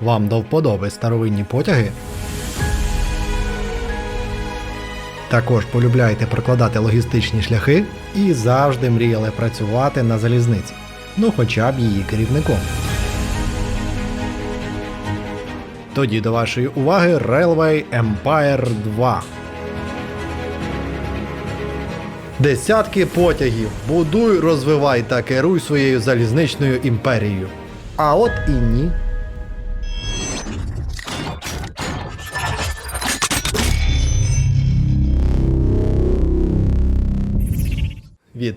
Вам до вподоби старовинні потяги? Також полюбляєте прокладати логістичні шляхи і завжди мріяли працювати на залізниці, ну хоча б її керівником. Тоді до вашої уваги Railway Empire 2. Десятки потягів. Будуй, розвивай та керуй своєю залізничною імперією. А от і ні.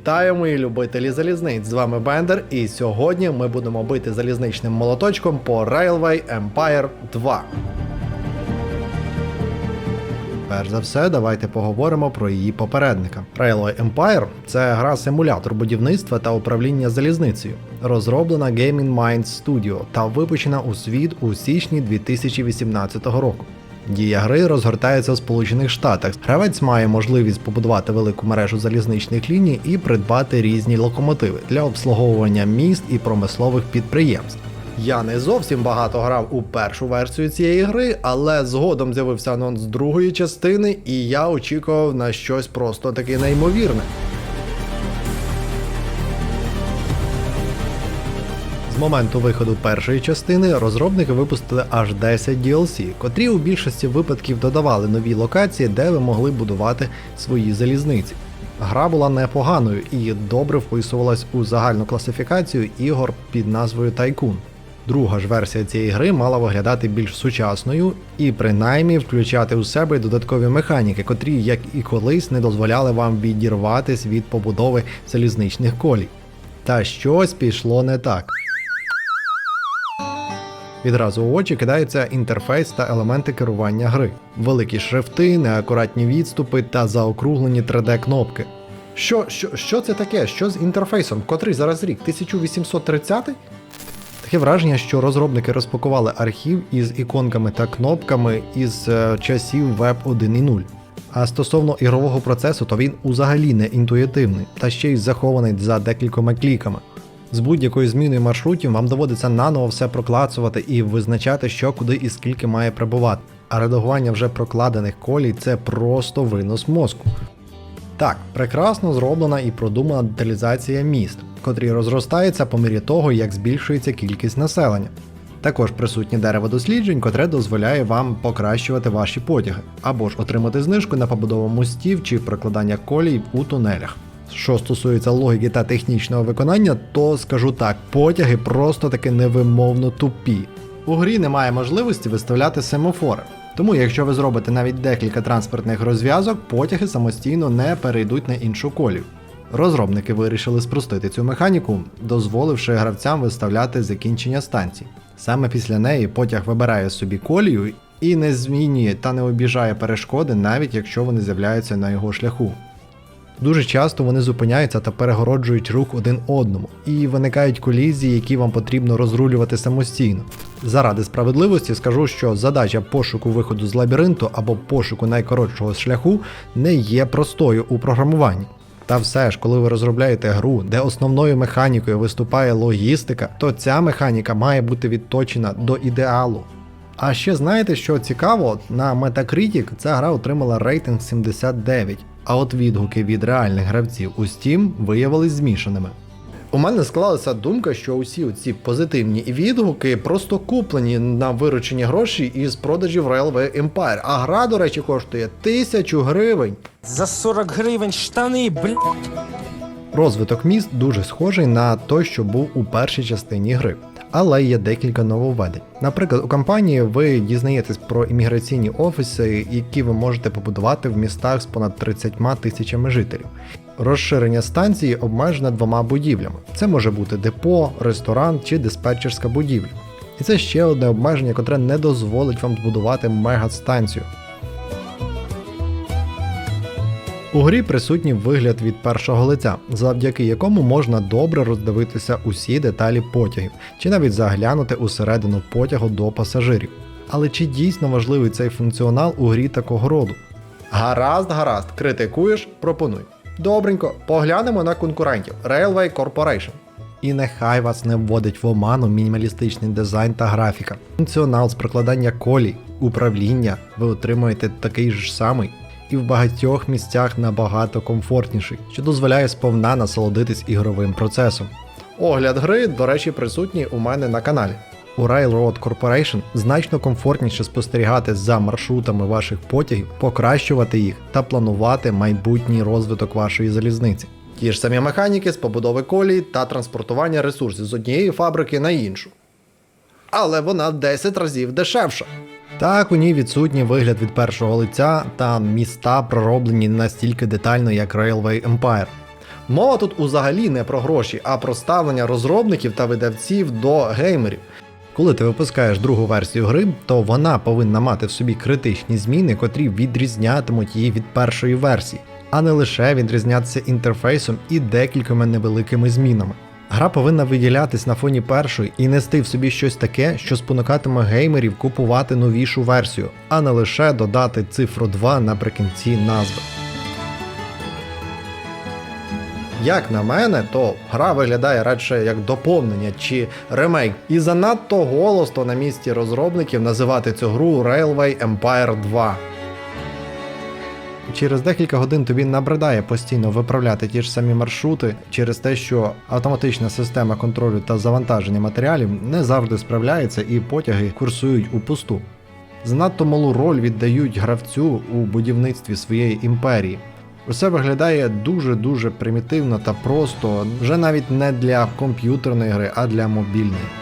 Вітаю, мої любителі залізниць! З вами Бендер, і сьогодні ми будемо бити залізничним молоточком по Railway Empire 2. Перш за все, давайте поговоримо про її попередника. Railway Empire це гра-симулятор будівництва та управління залізницею, розроблена Gaming Minds Studio та випущена у світ у січні 2018 року. Дія гри розгортається у Сполучених Штатах. Гравець має можливість побудувати велику мережу залізничних ліній і придбати різні локомотиви для обслуговування міст і промислових підприємств. Я не зовсім багато грав у першу версію цієї гри, але згодом з'явився анонс другої частини, і я очікував на щось просто таки неймовірне. З моменту виходу першої частини розробники випустили аж 10 DLC, котрі у більшості випадків додавали нові локації, де ви могли будувати свої залізниці. Гра була непоганою і добре вписувалась у загальну класифікацію ігор під назвою Тайкун. Друга ж версія цієї гри мала виглядати більш сучасною і принаймні включати у себе додаткові механіки, котрі, як і колись, не дозволяли вам відірватись від побудови залізничних колій. Та щось пішло не так. Відразу у очі кидається інтерфейс та елементи керування гри, великі шрифти, неакуратні відступи та заокруглені 3D-кнопки. Що, що, що це таке? Що з інтерфейсом? Котрий зараз рік? 1830? Таке враження, що розробники розпакували архів із іконками та кнопками із е, часів Web 1.0. А стосовно ігрового процесу, то він взагалі не інтуїтивний, та ще й захований за декількома кліками. З будь-якою зміною маршрутів вам доводиться наново все проклацувати і визначати, що куди і скільки має прибувати. А редагування вже прокладених колій це просто винос мозку. Так, прекрасно зроблена і продумана деталізація міст, котрі розростаються по мірі того, як збільшується кількість населення. Також присутнє дерево досліджень, котре дозволяє вам покращувати ваші потяги, або ж отримати знижку на побудову мостів чи прокладання колій у тунелях. Що стосується логіки та технічного виконання, то скажу так, потяги просто таки невимовно тупі. У грі немає можливості виставляти семафори. Тому, якщо ви зробите навіть декілька транспортних розв'язок, потяги самостійно не перейдуть на іншу колію. Розробники вирішили спростити цю механіку, дозволивши гравцям виставляти закінчення станцій. Саме після неї потяг вибирає собі колію і не змінює та не обіжає перешкоди, навіть якщо вони з'являються на його шляху. Дуже часто вони зупиняються та перегороджують рух один одному, і виникають колізії, які вам потрібно розрулювати самостійно. Заради справедливості скажу, що задача пошуку виходу з лабіринту або пошуку найкоротшого шляху не є простою у програмуванні. Та все ж, коли ви розробляєте гру, де основною механікою виступає логістика, то ця механіка має бути відточена до ідеалу. А ще знаєте, що цікаво, на Metacritic ця гра отримала рейтинг 79, а от відгуки від реальних гравців у Steam виявились змішаними. У мене склалася думка, що усі ці позитивні відгуки просто куплені на виручені гроші із продажів Railway Empire. А гра, до речі, коштує тисячу гривень. За 40 гривень штани, блядь. Розвиток міст дуже схожий на той, що був у першій частині гри. Але є декілька нововведень. Наприклад, у кампанії ви дізнаєтесь про імміграційні офіси, які ви можете побудувати в містах з понад 30 тисячами жителів. Розширення станції обмежено двома будівлями. Це може бути депо, ресторан чи диспетчерська будівля. І це ще одне обмеження, котре не дозволить вам збудувати мегастанцію. У грі присутній вигляд від першого лиця, завдяки якому можна добре роздивитися усі деталі потягів, чи навіть заглянути усередину потягу до пасажирів. Але чи дійсно важливий цей функціонал у грі такого роду? Гаразд, гаразд, критикуєш, пропонуй. Добренько, поглянемо на конкурентів Railway Corporation. І нехай вас не вводить в оману мінімалістичний дизайн та графіка. Функціонал з прокладання колій, управління ви отримуєте такий ж самий і в багатьох місцях набагато комфортніший, що дозволяє сповна насолодитись ігровим процесом. Огляд гри, до речі, присутній у мене на каналі. У Railroad Corporation значно комфортніше спостерігати за маршрутами ваших потягів, покращувати їх та планувати майбутній розвиток вашої залізниці. Ті ж самі механіки з побудови колій та транспортування ресурсів з однієї фабрики на іншу. Але вона в 10 разів дешевша. Так, у ній відсутній вигляд від першого лиця, та міста пророблені настільки детально, як Railway Empire. Мова тут взагалі не про гроші, а про ставлення розробників та видавців до геймерів. Коли ти випускаєш другу версію гри, то вона повинна мати в собі критичні зміни, котрі відрізнятимуть її від першої версії, а не лише відрізнятися інтерфейсом і декількома невеликими змінами. Гра повинна виділятись на фоні першої і нести в собі щось таке, що спонукатиме геймерів купувати новішу версію, а не лише додати цифру 2 наприкінці назви. Як на мене, то гра виглядає радше як доповнення чи ремейк. І занадто голосно на місці розробників називати цю гру Railway Empire 2. Через декілька годин тобі набридає постійно виправляти ті ж самі маршрути через те, що автоматична система контролю та завантаження матеріалів не завжди справляється і потяги курсують у пусту. Занадто малу роль віддають гравцю у будівництві своєї імперії. Усе виглядає дуже-дуже примітивно та просто, вже навіть не для комп'ютерної гри, а для мобільної.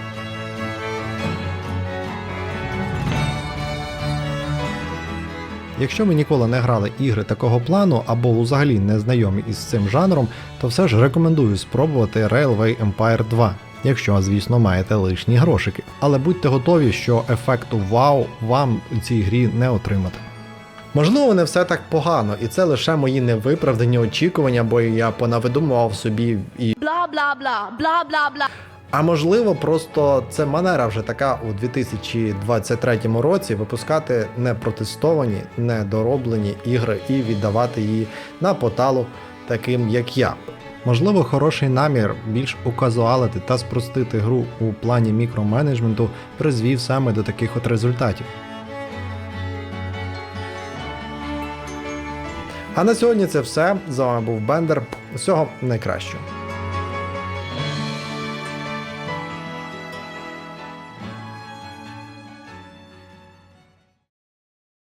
Якщо ви ніколи не грали ігри такого плану або взагалі не знайомі із цим жанром, то все ж рекомендую спробувати Railway Empire 2, якщо, звісно, маєте лишні грошики. Але будьте готові, що ефекту вау вам у цій грі не отримати. Можливо, не все так погано, і це лише мої невиправдані очікування, бо я понавидумував собі і blah blah blah blah blah blah а можливо, просто це манера вже така у 2023 році випускати непротестовані, недороблені ігри і віддавати її на поталу таким, як я. Можливо, хороший намір більш указуалити та спростити гру у плані мікроменеджменту призвів саме до таких от результатів. А на сьогодні це все. З вами був Бендер. Усього найкращого.